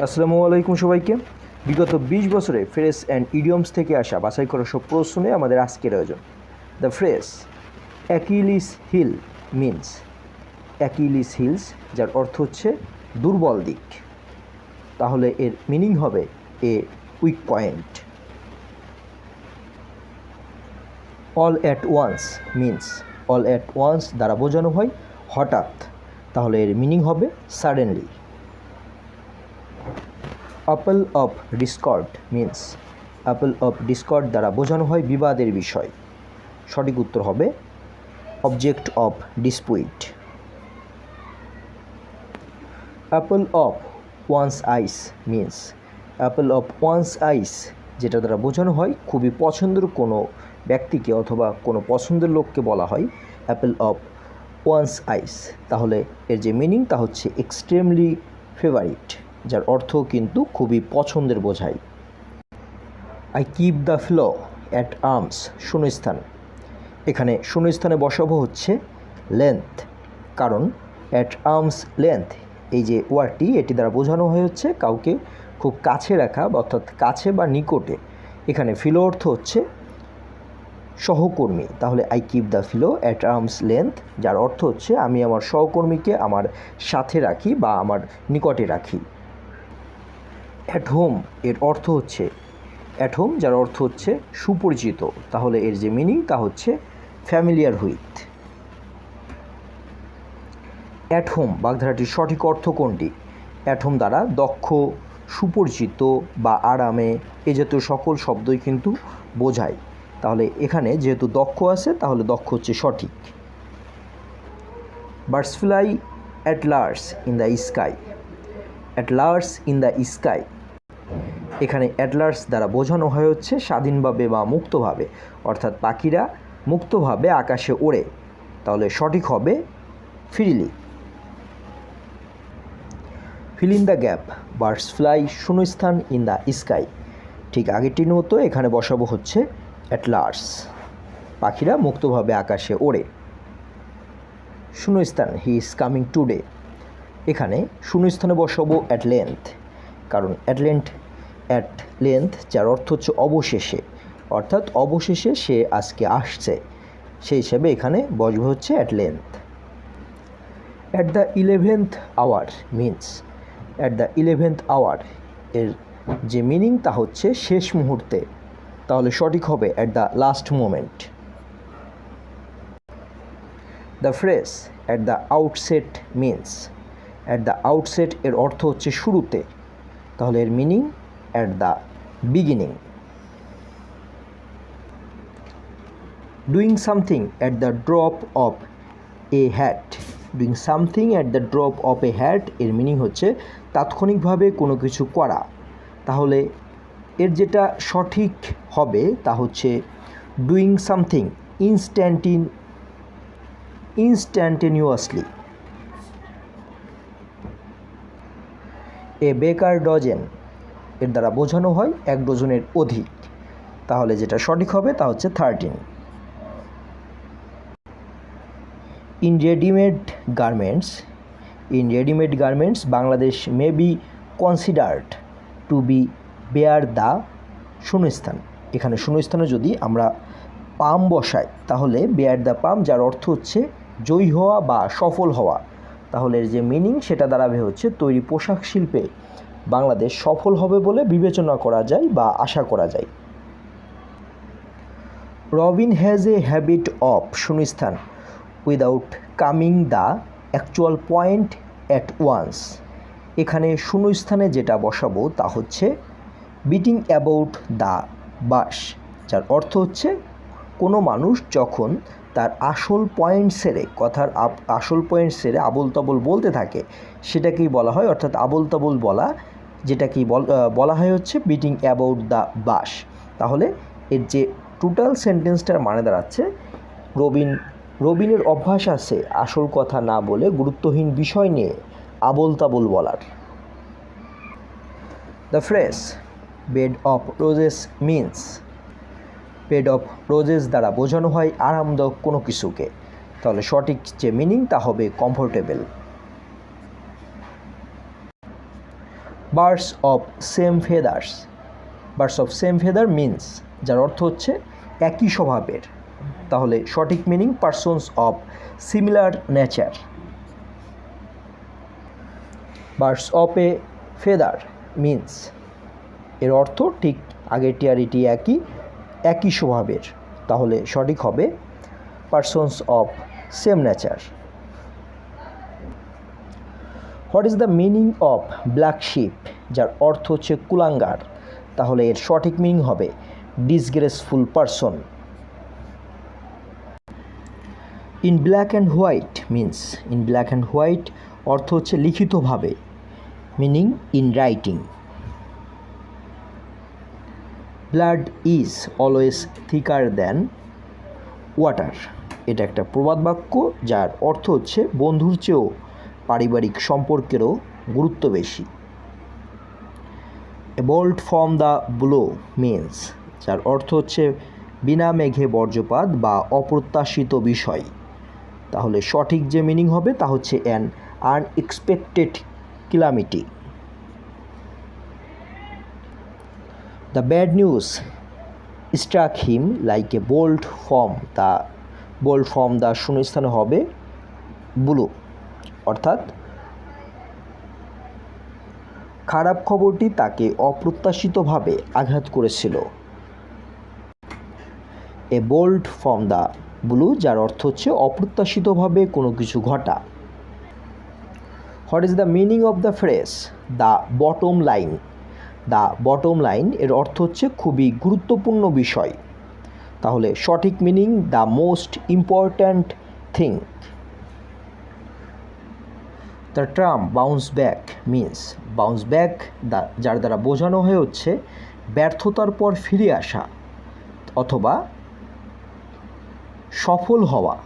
আসসালামু আলাইকুম সবাইকে। বিগত বিশ বছরে ফ্রেস অ্যান্ড ইডিয়মস থেকে আসা বাছাই করা সব প্রশ্নে আমাদের আজকের আয়োজন। The phrase Achilles heel means. Achilles heels, যার অর্থ হচ্ছে দুর্বল দিক। তাহলে এর মিনিং হবে a weak point. All at once means. All at once দ্বারা বোঝানো হয় হঠাৎ। তাহলে এর মিনিং হবে suddenly. Apple of discord means apple of discord দ্বারা বোঝানো হয় বিবাদের বিষয়। সঠিক উত্তর হবে object of dispute apple of one's eyes means apple of one's eyes যেটা দ্বারা বোঝানো হয় খুবই পছন্দের কোনো ব্যক্তিকে অথবা কোনো পছন্দের লোককে বলা হয় অ্যাপল অফ ওয়ান্স আইস তাহলে এর যে মিনিং তা হচ্ছে এক্সট্রিমলি ফেভারিট যার অর্থ কিন্তু খুবই পছন্দের বোঝায় I keep the fellow at arm's শূন্যস্থান। এখানে শূন্যস্থানে বসাবো হচ্ছে লেন্থ কারণ অ্যাট আর্মস লেন্থ এই যে ওয়ার্ডটি, এটি দ্বারা বোঝানো হয়ে হচ্ছে কাউকে খুব কাছে রাখা অর্থাৎ কাছে বা নিকটে। এখানে ফিলো অর্থ হচ্ছে সহকর্মী। তাহলে I keep the fellow at arm's length যার অর্থ হচ্ছে আমি আমার সহকর্মীকে আমার সাথে রাখি বা আমার নিকটে রাখি। অ্যাট হোম এর অর্থ হচ্ছে অ্যাট হোম যার অর্থ হচ্ছে সুপরিচিত, তাহলে এর যে মিনিং তা হচ্ছে ফ্যামিলিয়ার হুইথ অ্যাট হোম বাগধারাটির সঠিক অর্থ কোনটি? অ্যাট হোম দ্বারা দক্ষ, সুপরিচিত বা আরামে এ জাতীয় সকল শব্দই কিন্তু বোঝায়। তাহলে এখানে যেহেতু দক্ষ আছে, তাহলে দক্ষ হচ্ছে সঠিক। Birds fly at large in the sky at large in the sky. এখানে অ্যাটলার্স দ্বারা বোঝানো হয় হচ্ছে স্বাধীনভাবে বা মুক্তভাবে। অর্থাৎ পাখিরা মুক্তভাবে আকাশে ওড়ে। তাহলে সঠিক হবে freely. Fill in the gap birds fly শূন্যস্থান ইন দ্য স্কাই ঠিক আগেরটির মতো এখানে বসাবো হচ্ছে অ্যাটলার্স। পাখিরা মুক্তভাবে আকাশে ওড়ে। শূন্যস্থান হি ইজ কামিং টুডে এখানে শূন্যস্থানে বসাবো অ্যাট লেন্থ কারণ অ্যাট লেন্থ অ্যাট লেন্থ যার অর্থ হচ্ছে অবশেষে, অর্থাৎ অবশেষে সে আজকে আসছে, সেই হিসাবে এখানে বসবে হচ্ছে at length at the eleventh hour means at the eleventh hour এর যে মিনিং তা হচ্ছে শেষ মুহূর্তে, তাহলে সঠিক হবে at the last moment the phrase at the outset means at the outset এর অর্থ হচ্ছে শুরুতে। তাহলে এর meaning at the beginning doing something at the drop of a hat doing something at the drop of a hat এর meaning হচ্ছে তাৎক্ষণিকভাবে কোনো কিছু করা। তাহলে এর যেটা সঠিক হবে তা হচ্ছে ডুইং সামথিং ইনস্ট্যান্টিন ইনস্ট্যান্টেনিউয়াসলি এ বেকার ডজেন। এর দ্বারা বোঝানো হয় এক ডজনের অধিক। তাহলে যেটা সঠিক হবে তা হচ্ছে thirteen in readymade garments in readymade garments Bangladesh may be considered to be bare the শূন্যস্থান এখানে শূন্যস্থানে যদি আমরা পাম বসাই, তাহলে বেয়ার দ্য পাম, যার অর্থ হচ্ছে জয়ী হওয়া বা সফল হওয়া। তাহলে এর যে মিনিং সেটা দাঁড়াবে হচ্ছে তৈরি পোশাক শিল্পে। বাংলাদেশ সফল হবে বলে বিবেচনা করা যায় বা আশা করা যায়। Robin has a habit of শূন্যস্থান without coming the actual point at once এখানে শূন্যস্থানে যেটা বসাবো তা হচ্ছে বিটিং অ্যাবাউট দ্য বাস, যার অর্থ হচ্ছে কোনো মানুষ যখন তার আসল পয়েন্ট সেরে কথার আসল পয়েন্ট সেরে আবল তাবল বলতে থাকে, সেটাকেই বলা হয়, অর্থাৎ আবল তাবল বলা, যেটাকেই বল- বলা হয় হচ্ছে বিটিং অ্যাবাউট দ্য বাস। তাহলে এর যে টোটাল সেন্টেন্সটার মানে দাঁড়াচ্ছে, রবিন, রবিনের অভ্যাস আছে আসল কথা না বলে গুরুত্বহীন বিষয় নিয়ে আবল তাবল বলার। The phrase bed of roses means bed of roses দ্বারা বোঝানো হয় আরামদায়ক কোনো কিছুকে। তাহলে সঠিক যে মিনিং তা হবে comfortable birds of same feathers birds of same feather means যার অর্থ হচ্ছে একই স্বভাবের। তাহলে সঠিক meaning persons of similar nature birds of a feather means এর অর্থ ঠিক আগেরটি আর এটি একই একই স্বভাবের, তাহলে সঠিক হবে persons of same nature what is the meaning of black sheep যার অর্থ হচ্ছে কুলাঙ্গার, তাহলে এর সঠিক মিনিং হবে disgraceful person in black and white means in black and white অর্থ হচ্ছে লিখিতভাবে meaning in writing blood is always thicker than water. এটা একটা প্রবাদ বাক্য, যার অর্থ হচ্ছে বন্ধুর চেয়েও পারিবারিক সম্পর্কেরও গুরুত্ব বেশি। Bolt from the blue means যার অর্থ হচ্ছে বিনা মেঘে বর্জ্যপাত বা অপ্রত্যাশিত বিষয়। তাহলে সঠিক যে মিনিং হবে তা হচ্ছে an unexpected calamity the bad news struck him like a bolt from the bolt from the শূন্যস্থানে হবে ব্লু অর্থাৎ খারাপ খবরটি তাকে অপ্রত্যাশিতভাবে আঘাত করেছিল। A bolt from the blue যার অর্থ হচ্ছে অপ্রত্যাশিতভাবে কোনো কিছু ঘটা। What is the meaning of the phrase the bottom line the bottom line এর অর্থ হচ্ছে খুবই গুরুত্বপূর্ণ বিষয়। তাহলে সঠিক meaning the most important thing. The term bounce back means bounce back the যার দ্বারা বোঝানো হয়ে হচ্ছে ব্যর্থতার পর ফিরে আসা অথবা সফল হওয়া।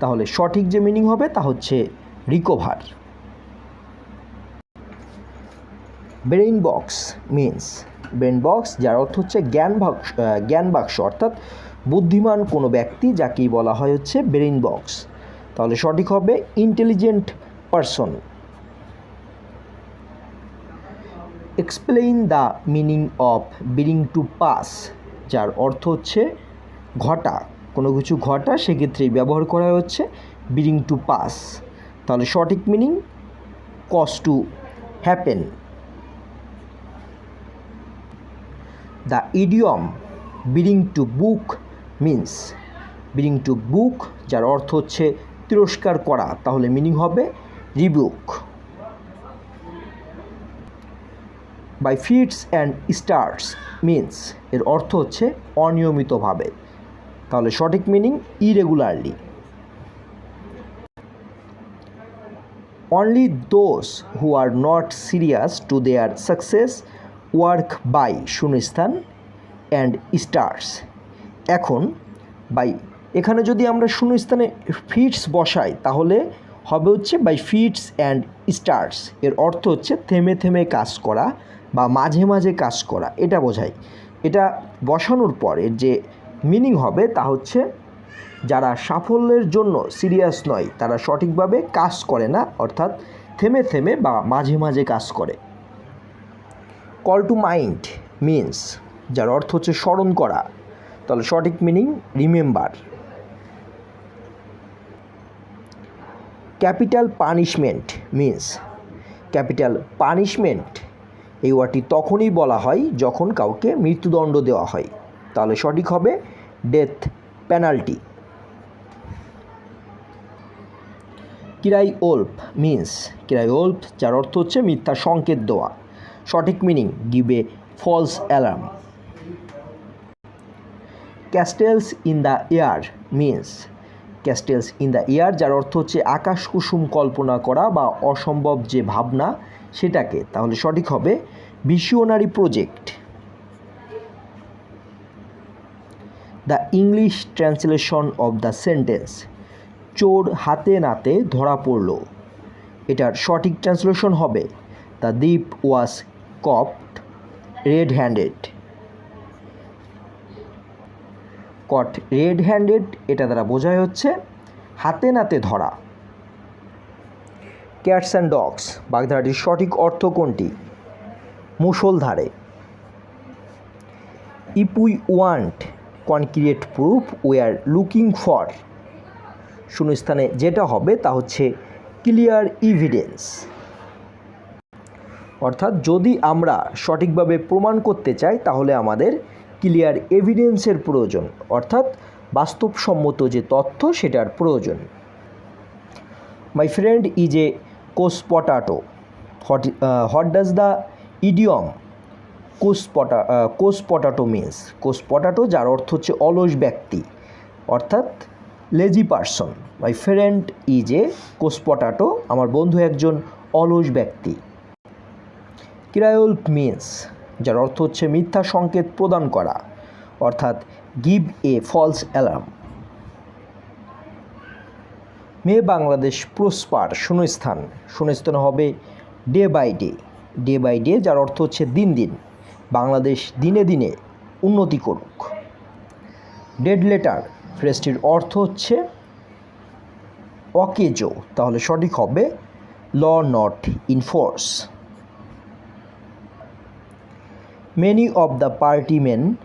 তাহলে সঠিক যে মিনিং হবে তা হচ্ছে recover. Brain box means brain box যার অর্থ হচ্ছে জ্ঞান বাক্স জ্ঞান বাক্স, অর্থাৎ বুদ্ধিমান কোনো ব্যক্তি, যাকেই বলা হয় হচ্ছে ব্রেইন বক্স তাহলে সঠিক হবে intelligent person explain the meaning of bring to pass যার অর্থ হচ্ছে ঘটা। কোনো কিছু ঘটা সেক্ষেত্রে ব্যবহার করা হচ্ছে বিরিং টু পাস তাহলে সঠিক meaning cause to happen the idiom bring to book means. Bring to book, যার অর্থ হচ্ছে তিরস্কার করা, তাহলে মিনিং হবে rebuke. By fits and starts means, এর অর্থ হচ্ছে অনিয়মিতভাবে। তাহলে সঠিক meaning irregularly. Only those who are not serious to their success work by শূন্যস্থান অ্যান্ড স্টার্স। এখন, বাই, এখানে যদি আমরা শূন্যস্থানে ফিটস বসাই, তাহলে হবে হচ্ছে বাই ফিটস অ্যান্ড স্টার্স। এর অর্থ হচ্ছে থেমে থেমে কাজ করা বা মাঝে মাঝে কাজ করা। এটা বোঝায় এটা বসানোর পরে যে মিনিং হবে, তা হচ্ছে যারা সাফল্যের জন্য সিরিয়াস নয়, তারা সঠিকভাবে কাজ করে না, অর্থাৎ থেমে থেমে বা মাঝে মাঝে কাজ করে। কল টু মাইন্ড মিন্স যার অর্থ হচ্ছে স্মরণ করা। তাহলে সঠিক meaning remember capital punishment means capital punishment এই ওয়ার্ডটি তখনই বলা হয় যখন কাউকে মৃত্যুদণ্ড দেওয়া হয়। তাহলে সঠিক হবে death penalty cry wolf means cry wolf যার অর্থ হচ্ছে মিথ্যা সংকেত দেওয়া। সঠিক meaning give a false alarm castles in the air means castles in the air যার অর্থ হচ্ছে আকাশ কুসুম কল্পনা করা বা অসম্ভব যে ভাবনা সেটাকে। তাহলে সঠিক হবে visionary project the English translation of the sentence চোর হাতে নাতে ধরা পড়ল। এটার সঠিক ট্রান্সলেশন হবে the thief was caught red handed caught red handed এটা দ্বারা বোঝায় হচ্ছে হাতে নাতে ধরা। ক্যাটস অ্যান্ড ডগস বাগধারাটির সঠিক অর্থ কোনটি? মুষলধারে। If we want concrete proof we are looking for শূন্যস্থানে যেটা হবে তা হচ্ছে ক্লিয়ার ইভিডেন্স অর্থাৎ যদি আমরা সঠিকভাবে প্রমাণ করতে চাই, তাহলে আমাদের ক্লিয়ার এভিডেন্সের প্রয়োজন, অর্থাৎ বাস্তবসম্মত যে তথ্য সেটার প্রয়োজন। My friend is a couch potato hot hot does the idiom couch potato couch potato means couch potato যার অর্থ হচ্ছে অলস ব্যক্তি, অর্থাৎ lazy person my friend is a couch potato আমার বন্ধু একজন অলস ব্যক্তি। কিরায়ল মিন্স, যার অর্থ হচ্ছে মিথ্যা সংকেত প্রদান করা, অর্থাৎ give a false alarm. May Bangladesh prosper শূন্যস্থান শূন্যস্থান হবে day by day. Day by day, যার অর্থ হচ্ছে দিন দিন। বাংলাদেশ দিনে দিনে উন্নতি করুক। ডেড লেটার, ফ্রেসটির অর্থ হচ্ছে অকেজো, তাহলে সঠিক হবে law not in force. Many of the party men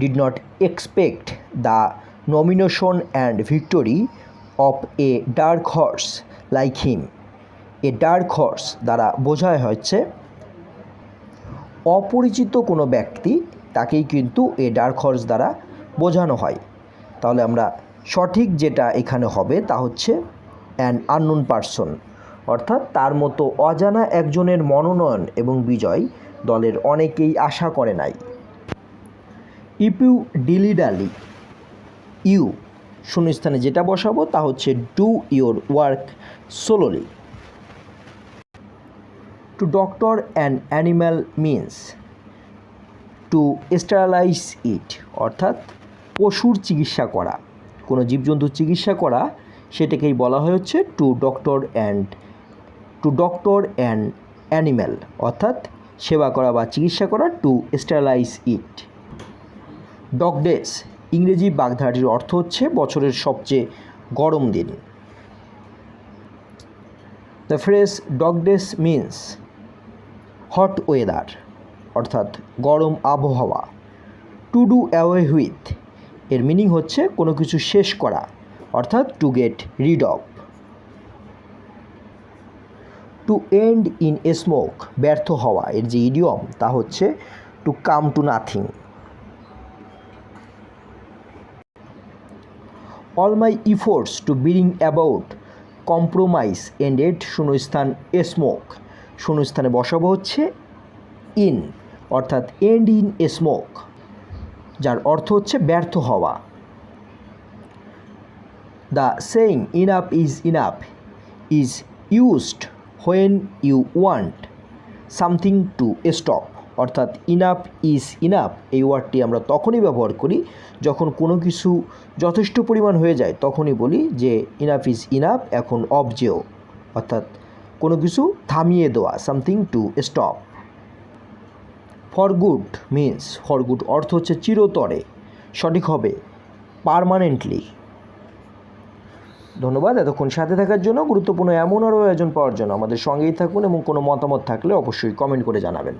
did not expect the nomination and victory of a dark horse like him. A dark horse দ্বারা বোঝায় হচ্ছে, অপরিচিত কোনো ব্যক্তি তাকেই কিন্তু এ ডার্ক হর্স দ্বারা বোঝানো হয় তাহলে আমরা সঠিক যেটা এখানে হবে তা হচ্ছে অ্যান আননোন পারসন অর্থাৎ তার মতো অজানা একজনের মনোনয়ন এবং বিজয় দলের অনেকেই আশা করে নাই। ইপিউ ডিলিডালি, ইউ শূন্যস্থানে যেটা বসাবো তা হচ্ছে do your work solely. To doctor and animal means, to sterilise it, অর্থাৎ পশুর চিকিৎসা করা। কোনো জীবজন্তুর চিকিৎসা করা, সেটাকেই বলা হয় হচ্ছে to doctor and, to doctor and animal, অর্থাৎ সেবা করা বা চিকিৎসা করা টু স্টারালাইজ ইট ডগ ডেস ইংরেজি বাগধারাটির অর্থ হচ্ছে বছরের সবচেয়ে গরম দিন। The phrase dog days means hot weather অর্থাৎ গরম আবহাওয়া। টু ডু অ্যাওয়ে হুইথ এর মিনিং হচ্ছে কোনো কিছু শেষ করা, অর্থাৎ to get rid of to end in a smoke, ব্যর্থ হওয়া। এর যে ইডিয়ম তা হচ্ছে to come to nothing. All my efforts to bring about compromise ended শূন্যস্থান এ স্মোক। শূন্যস্থানে বসাবো হচ্ছে ইন, অর্থাৎ এন্ড ইন এ স্মোক, যার অর্থ হচ্ছে ব্যর্থ হওয়া। The saying enough is enough is used when you want something to stop অর্থাৎ ইনাপ ইজ ইনাপ এই ওয়ার্ডটি আমরা তখনই ব্যবহার করি যখন কোনো কিছু যথেষ্ট পরিমাণ হয়ে যায়, তখনই বলি যে ইনাপ ইজ ইনাপ এখন অবজেও অর্থাৎ কোনো কিছু থামিয়ে দেওয়া something to stop for good means for good অর্থ হচ্ছে চিরতরে, সঠিক হবে পারমানেন্টলি ধন্যবাদ। এতক্ষণ সাথে থাকার জন্য গুরুত্বপূর্ণ এমন আরও আয়োজন পাওয়ার জন্য আমাদের সঙ্গেই থাকুন এবং কোনো মতামত থাকলে অবশ্যই কমেন্ট করে জানাবেন।